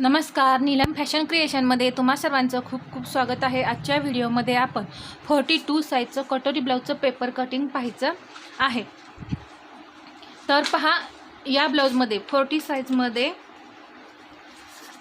नमस्कार नीलम फॅशन क्रिएशनमध्ये तुम्हा सर्वांचं खूप खूप स्वागत आहे. आजच्या व्हिडिओमध्ये आपण फोर्टी टू साईजचं कटोरी ब्लाऊजचं पेपर कटिंग पाहायचं आहे. तर पहा या ब्लाऊजमध्ये फोर्टी साईजमध्ये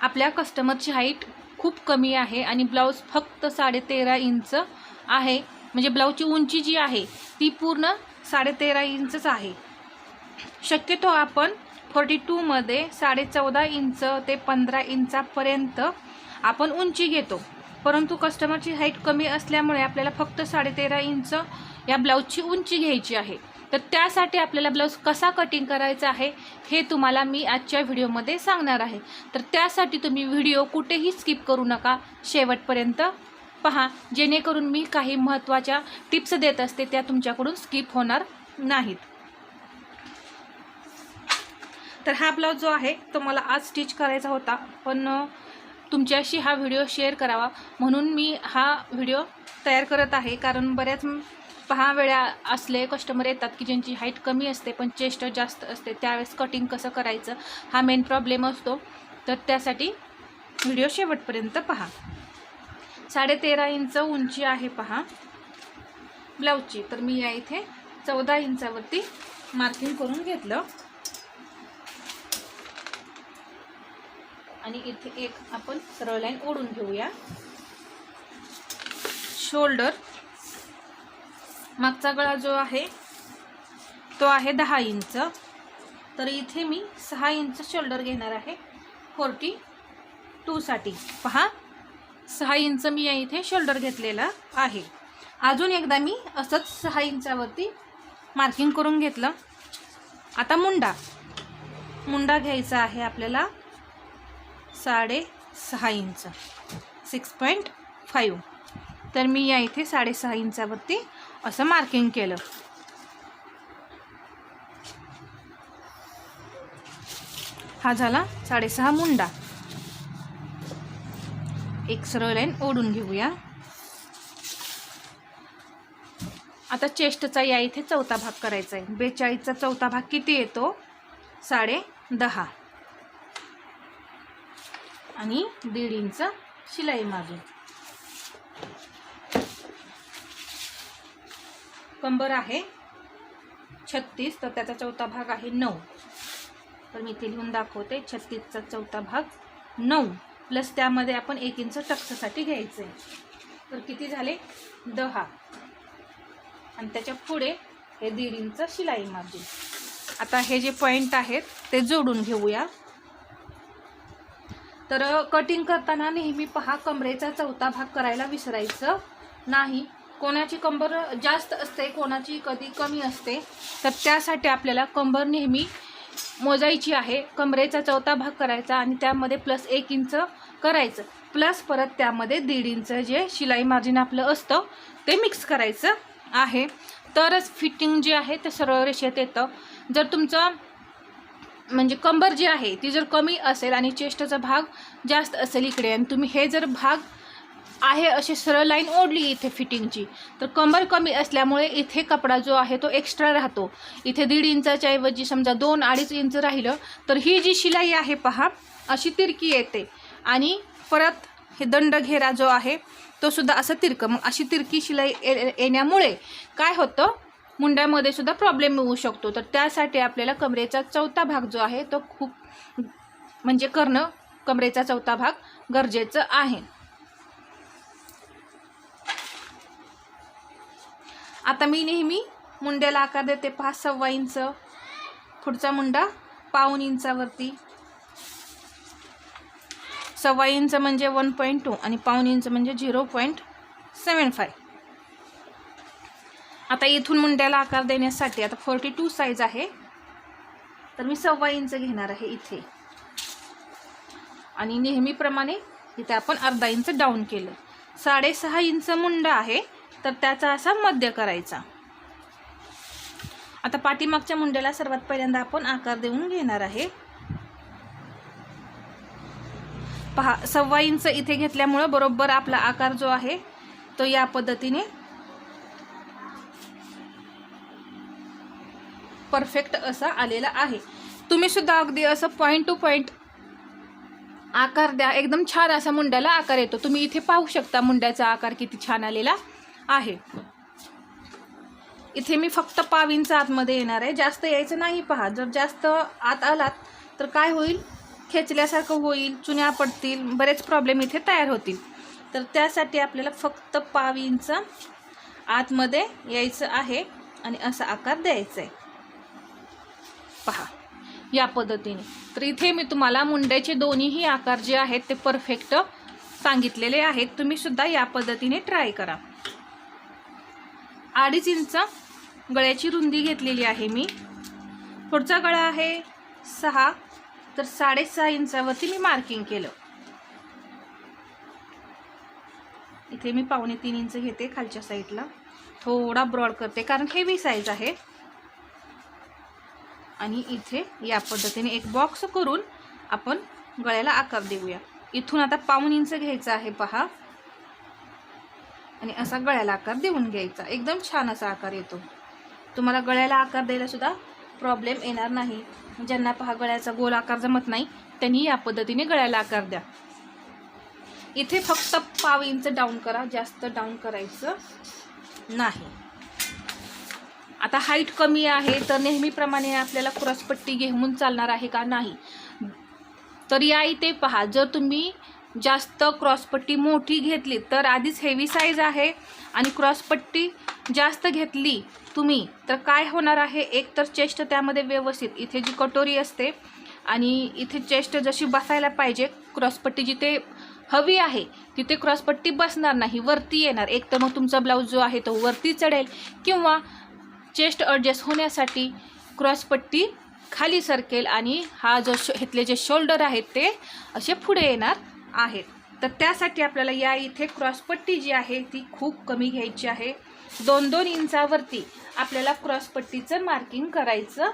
आपल्या कस्टमरची हाईट खूप कमी आहे आणि ब्लाऊज फक्त साडेतेरा इंच आहे. म्हणजे ब्लाऊजची उंची जी आहे ती पूर्ण साडेतेरा इंचच आहे. शक्यतो आपण फोर्टी टूमध्ये साडे चौदा इंच ते पंधरा इंचापर्यंत आपण उंची घेतो. परंतु कस्टमरची हाईट कमी असल्यामुळे आपल्याला फक्त साडेतेरा इंच या ब्लाऊजची उंची घ्यायची आहे. तर त्यासाठी आपल्याला ब्लाऊज कसा कटिंग करायचा आहे हे तुम्हाला मी आजच्या व्हिडिओमध्ये सांगणार आहे. तर त्यासाठी तुम्ही व्हिडिओ कुठेही स्किप करू नका. शेवटपर्यंत पहा जेणेकरून मी काही महत्त्वाच्या टिप्स देत असते त्या तुमच्याकडून स्किप होणार नाहीत. तर हा ब्लाऊज जो आहे तो मला आज स्टिच करायचा होता. पण तुमच्याशी हा व्हिडिओ शेअर करावा. म्हणून मी हा व्हिडिओ तयार करत आहे. कारण बऱ्याच पहा वेळा असले कस्टमर येतात की ज्यांची हाईट कमी असते पण चेस्ट जास्त असते त्यावेळेस कटिंग कसं करायचं हा मेन प्रॉब्लेम असतो. तर त्यासाठी व्हिडिओ शेवटपर्यंत पहा. साडेतेरा इंच उंची आहे पहा ब्लाऊजची. तर मी या इथे चौदा इंचावरती मार्किंग करून घेतलं. आणि इथे एक आपण सरळ लाईन ओढून घेऊया. शोल्डर मागचा गळा जो आहे तो आहे दहा इंच. तर इथे मी सहा इंच शोल्डर घेणार आहे. फोर्टी टूसाठी पहा सहा इंच मी या इथे शोल्डर घेतलेला आहे. अजून एकदा मी असंच सहा इंचावरती मार्किंग करून घेतलं. आता मुंडा. मुंडा घ्यायचा आहे आपल्याला. साडे सहा इंच. सिक्स पॉईंट फाईव्ह तर मी या इथे साडेसहा इंचावरती असं मार्किंग केलं. हा झाला साडेसहा मुंडा. एक सरळ लाईन ओढून घेऊया. आता चेस्टचा या इथे चौथा भाग करायचा आहे बेचाळीसचा चौथा भाग किती येतो? साडे दहा. आणि दीड इंच शिलाई मारून कंबर आहे छत्तीस तर त्याचा चौथा भाग आहे नऊ. तर मी इथे लिहून दाखवते छत्तीसचा चौथा भाग नऊ. प्लस त्यामध्ये आपण एक इंच टक्ससाठी घ्यायचं. आहे तर किती झाले? दहा. आणि त्याच्या पुढे हे दीड इंच शिलाई मार्जिन आता हे जे पॉईंट आहेत ते जोडून घेऊया. तर कटिंग करताना नेहमी पहा कमरेचा चौथा भाग करायला विसरायचं नाही. कोणाची कंबर जास्त असते कोणाची कधी कमी असते तर त्यासाठी आपल्याला कंबर नेहमी मोजायची आहे. कमरेचा चौथा भाग करायचा आणि त्यामध्ये प्लस एक इंच करायचं. प्लस परत त्यामध्ये दीड इंच जे शिलाई मार्जिन आपलं असतं ते मिक्स करायचं आहे. तरच फिटिंग जे आहे ते सरळ रेषेत येतं. जर तुमचं म्हणजे कंबर जी आहे ती जर कमी असेल आणि चेस्टचा भाग जास्त असेल इकडे आणि तुम्ही हे जर भाग आहे अशी सरळ लाईन ओढली इथे फिटिंगची तर कंबर कमी असल्यामुळे इथे कपडा जो आहे तो एक्स्ट्रा राहतो. इथे दीड इंचाच्या ऐवजी समजा दोन अडीच इंच राहिलं तर ही जी शिलाई आहे पहा अशी तिरकी येते. आणि परत हे दंड घेरा जो आहे तो सुद्धा असं तिरकं. मग अशी तिरकी शिलाई ए येण्यामुळे काय होतं? मुंड्यामध्ये सुद्धा प्रॉब्लेम येऊ शकतो. तर त्यासाठी आपल्याला कमरेचा चौथा भाग जो आहे तो खूप म्हणजे करणं कमरेचा चौथा भाग गरजेचं आहे. आता मी नेहमी मुंड्याला आकार देते. पाच सव्वा इंच. पुढचा मुंडा पाऊन इंचावरती. सव्वा इंच म्हणजे वन पॉईंट टू आणि पाऊन इंच म्हणजे झिरो पॉईंट सेवन फाय आता इथून मुंड्याला आकार देण्यासाठी आता फोर्टी टू साईज आहे. तर मी सव्वा इंच घेणार आहे इथे. आणि नेहमीप्रमाणे इथे आपण अर्धा इंच डाऊन केलं. साडेसहा इंच मुंडा आहे तर त्याचा असा मध्य करायचा. आता पाठीमागच्या मुंड्याला सर्वात पहिल्यांदा आपण आकार देऊन घेणार आहे. पहा सव्वा इंच इथे घेतल्यामुळं बरोबर आपला आकार जो आहे तो या पद्धतीने परफेक्ट असा आलेला आहे. तुम्ही सुद्धा अगदी असं पॉईंट टू पॉईंट आकार द्या. एकदम छान असा मुंड्याला आकार येतो. तुम्ही इथे पाहू शकता मुंड्याचा आकार किती छान आलेला आहे. इथे मी फक्त पाव इंच आतमध्ये येणार आहे. जास्त यायचं नाही पहा. जर जास्त आत आलात तर काय होईल? खेचल्यासारखं होईल चुन्या पडतील बरेच प्रॉब्लेम इथे तयार होतील. तर त्यासाठी आपल्याला फक्त पाव इंच आतमध्ये यायचं आहे आणि असा आकार द्यायचा आहे. पहा. या पद्धतीने. तर इथे मी तुम्हाला मुंड्याचे दोन्हीही आकार जे आहेत ते परफेक्ट सांगितलेले आहेत. तुम्ही सुद्धा या पद्धतीने ट्राय करा. अडीच इंच गळ्याची रुंदी घेतलेली आहे मी. पुढचा गळा आहे सहा. तर साडेसहा इंचावरती मी मार्किंग केलं. इथे मी पावणे तीन इंच घेते खालच्या साईडला थोडा ब्रॉड करते कारण हेवी साईज आहे. आणि इथे या पद्धतीने एक बॉक्स करून आपण गळ्याला आकार देऊया. इथून आता पाऊन इंच घ्यायचा आहे पहा. आणि असा गळ्याला आकार देऊन घ्यायचा. एकदम छान असा आकार येतो. तुम्हाला गळ्याला आकार द्यायला सुद्धा प्रॉब्लेम येणार नाही. ज्यांना पहा गळ्याचा गोल आकार जमत नाही त्यांनी या पद्धतीने गळ्याला आकार द्या. इथे फक्त पाव इंच डाऊन करा. जास्त डाऊन करायचं नाही. आता हाईट कमी आहे तर नेहमीप्रमाणे आपल्याला क्रॉसपट्टी घेऊन चालणार आहे का नाही? तर या इथे पहा जर तुम्ही जास्त क्रॉसपट्टी मोठी घेतली तर आधीच हेवी साईज आहे आणि क्रॉसपट्टी जास्त घेतली तुम्ही तर काय होणार आहे? एक तर चेस्ट त्यामध्ये व्यवस्थित इथे जी कटोरी असते आणि इथे चेस्ट जशी बसायला पाहिजे क्रॉसपट्टी जिथे हवी आहे तिथे क्रॉसपट्टी बसणार नाही वरती येणार. एक तर मग तुमचा ब्लाऊज जो आहे तो वरती चढेल किंवा चेस्ट ॲडजस्ट होण्यासाठी क्रॉसपट्टी खाली सरकेल आणि हा जो शो इथले जे शोल्डर आहेत ते असे पुढे येणार आहेत. तर त्यासाठी आपल्याला या इथे क्रॉसपट्टी जी आहे ती खूप कमी घ्यायची आहे. दोन दोन इंचावरती आपल्याला क्रॉसपट्टीचं मार्किंग करायचं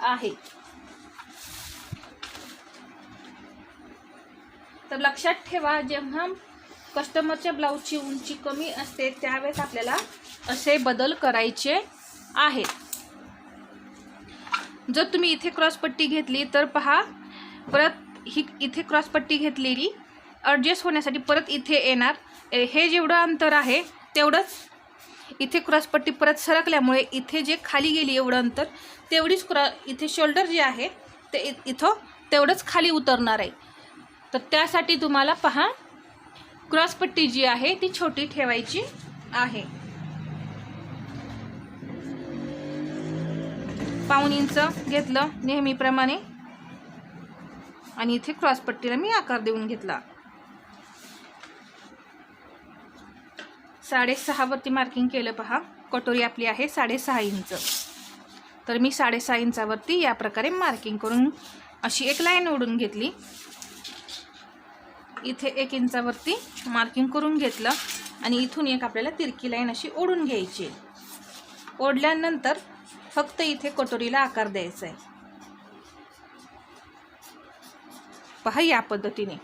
आहे. तर लक्षात ठेवा जेव्हा कस्टमरच्या ब्लाऊजची उंची कमी असते त्यावेळेस आपल्याला असे बदल करायचे आहेत जर तुम्ही इथे क्रॉसपट्टी घेतली तर पहा परत ही इथे क्रॉसपट्टी घेतलेली ॲडजस्ट होण्यासाठी परत इथे येणार. हे जेवढं अंतर आहे तेवढंच इथे क्रॉसपट्टी परत सरकल्यामुळे इथे जे खाली गेली एवढं अंतर तेवढीच क्रॉ इथे शोल्डर जे आहे ते इथं तेवढंच खाली उतरणार आहे. तर त्यासाठी तुम्हाला पहा क्रॉसपट्टी जी आहे ती छोटी ठेवायची आहे. पाऊन इंच घेतलं नेहमीप्रमाणे. आणि इथे क्रॉसपट्टीला मी आकार देऊन घेतला. साडेसहावरती मार्किंग केलं पहा. कटोरी आपली आहे साडेसहा इंच. तर मी साडेसहा इंचावरती या प्रकारे मार्किंग करून अशी एक लाईन ओढून घेतली. इथे एक इंचावरती मार्किंग करून घेतलं. आणि इथून एक आपल्याला तिरकी लाईन अशी ओढून घ्यायची. आहे. ओढल्यानंतर फक्त इथे कटोरीला आकार द्यायचा आहे पहा या पद्धतीने.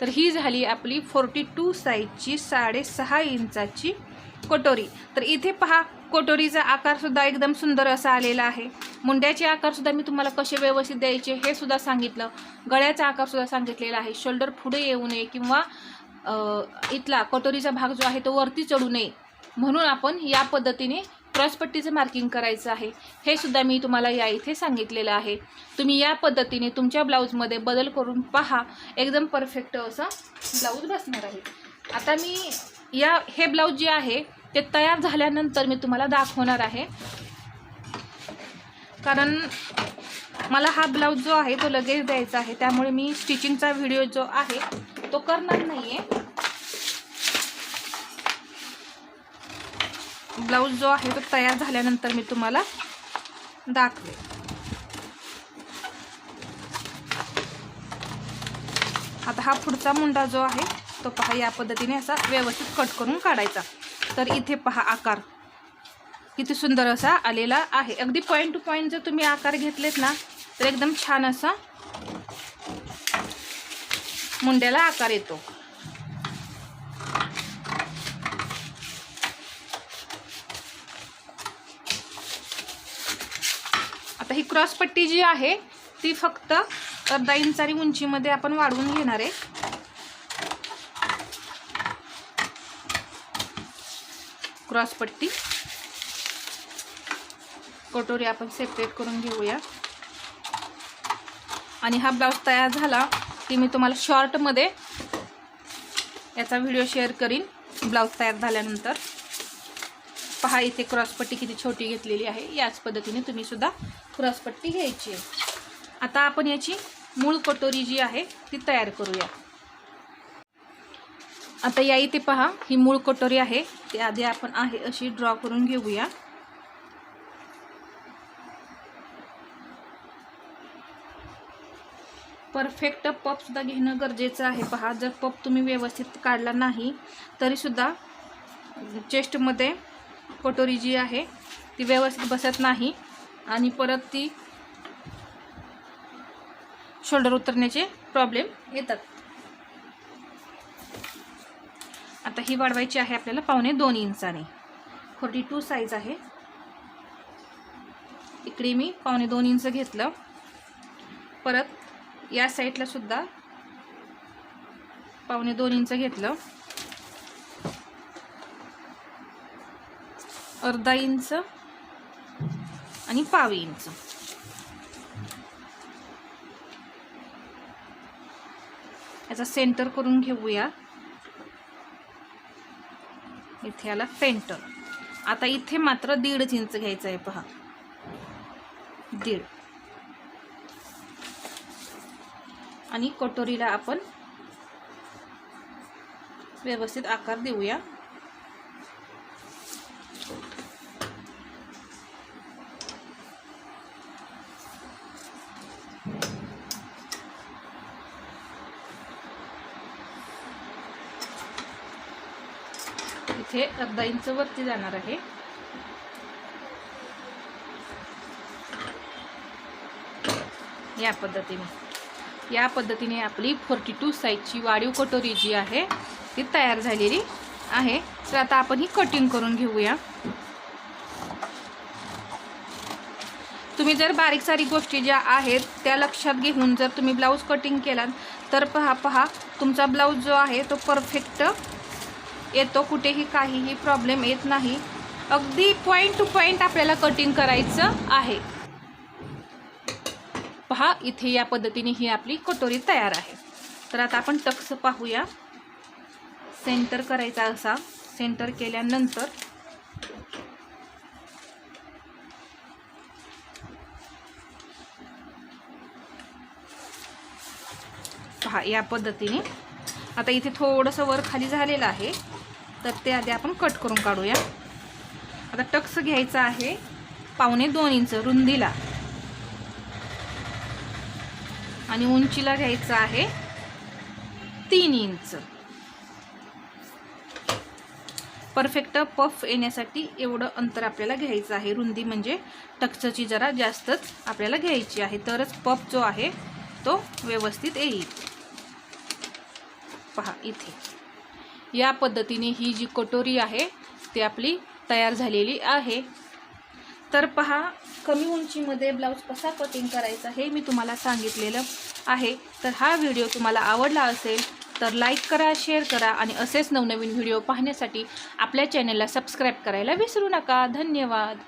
तर ही झाली आपली फोर्टी टू साईजची साडेसहा इंचाची कटोरी. तर इथे पहा कटोरीचा आकारसुद्धा एकदम सुंदर असा आलेला आहे. मुंड्याचे आकारसुद्धा मी तुम्हाला कसे व्यवस्थित द्यायचे हे सुद्धा सांगितलं. गळ्याचा आकारसुद्धा सांगितलेला आहे. शोल्डर पुढे येऊ नये किंवा इथला कटोरीचा भाग जो आहे तो वरती चढू नये. म्हणून आपण या पद्धतीने क्रॉसपट्टीचं मार्किंग करायचं आहे हे सुद्धा मी तुम्हाला या इथे सांगितलेलं आहे. तुम्ही या पद्धतीने तुमच्या ब्लाऊजमध्ये बदल करून पहा एकदम परफेक्ट असा ब्लाऊज बसणार आहे. आता मी या हे ब्लाऊज जे आहे ते तयार झाल्यानंतर मी तुम्हाला दाखवणार आहे. कारण मला हा ब्लाऊज जो आहे तो लगेच द्यायचा आहे. त्यामुळे मी स्टिचिंगचा व्हिडिओ जो आहे तो करणार नाही आहे ब्लाऊज जो आहे तो तयार झाल्यानंतर मी तुम्हाला दाखवे आता हा पुढचा मुंडा जो आहे तो पहा या पद्धतीने असा व्यवस्थित कट करून काढायचा. तर इथे पहा आकार. किती सुंदर असा आलेला आहे. अगदी पॉईंट टू पॉईंट जर तुम्ही आकार घेतलेत ना तर एकदम छान असा मुंड्याला आकार येतो. क्रॉसपट्टी जी आहे ती फक्त अर्धा इंचारी उंचीमध्ये आपण वाढवून घेणार आहे. क्रॉस पट्टी कटोरी आपण सेपरेट करून घेऊया. आणि हा ब्लाऊज तयार झाला की मी तुम्हाला शॉर्टमध्ये याचा व्हिडिओ शेअर करीन ब्लाऊज तयार झाल्यानंतर. पहा इथे क्रॉसपट्टी किती छोटी घेतलेली आहे. याच पद्धतीने तुम्ही सुद्धा क्रॉसपट्टी घ्यायची आहे. आता आपण याची मूळ कटोरी जी आहे ती तयार करूया. आता या इथे पहा ही मूळ कटोरी आहे. ती आधी आपण आहे अशी ड्रॉ करून घेऊया. परफेक्ट पपसुद्धा घेणं गरजेचं आहे. पहा जर पप तुम्ही व्यवस्थित काढला नाही तरीसुद्धा चेस्टमध्ये कटोरी जी आहे ती व्यवस्थित बसत नाही. आणि परत ती शोल्डर उतरण्याचे प्रॉब्लेम येतात. आता ही वाढवायची आहे आपल्याला पावणे दोन इंचाने. फोर्टी टू साईज आहे. इकडे मी पावणे दोन इंच घेतलं. परत या साईडला सुद्धा पावणे दोन इंच घेतलं. अर्धा इंच आणि पावी इंच. याचा सेंटर करून घेऊया. इथे आला सेंटर आता इथे मात्र दीड इंच घ्यायचं आहे पहा. दीड. आणि कटोरीला आपण व्यवस्थित आकार देऊया इथे अर्धा इंच वरती जाणार आहे. या पद्धतीने. या पद्धतीने आपली फोर्टी टू साईजची वाढीव कटोरी जी आहे ती तयार झालेली आहे. तर आता आपण ही कटिंग करून घेऊया. तुम्ही जर बारीक सारीक गोष्टी ज्या आहेत त्या लक्षात घेऊन जर तुम्ही ब्लाऊज कटिंग केलात तर पहा पहा तुमचा ब्लाऊज जो आहे तो परफेक्ट येतो कुठेही काहीही प्रॉब्लेम येत नाही. अगदी पॉईंट टू पॉईंट आपल्याला कटिंग करायचं आहे. पहा इथे या पद्धतीने ही आपली कटोरी तयार आहे. तर आता आपण टक्स पाहूया. सेंटर करायचा असा. सेंटर केल्यानंतर पहा या पद्धतीने आता इथे थोडंसं वर खाली झालेलं आहे. तर ते आधी आपण कट करून काढूया. आता टक्स घ्यायचा आहे पावणे दोन इंच रुंदीला. आणि उंचीला घ्यायचं आहे तीन इंच. परफेक्ट पफ येण्यासाठी एवढं अंतर आपल्याला घ्यायचं आहे. रुंदी म्हणजे टक्सची जरा जास्तच आपल्याला घ्यायची आहे. तरच पफ जो आहे तो व्यवस्थित येईल. पहा इथे. या पद्धतीने ही जी कटोरी आहे ती आपली तयार झालेली आहे. तर पहा कमी उंचीमध्ये ब्लाऊज कसा कटिंग करायचा हे मी तुम्हाला सांगितलेलं आहे. तर हा व्हिडिओ तुम्हाला आवडला असेल तर लाईक करा शेअर करा आणि असेच नवनवीन व्हिडिओ पाहण्यासाठी आपल्या चॅनलला सबस्क्राईब करायला विसरू नका. धन्यवाद.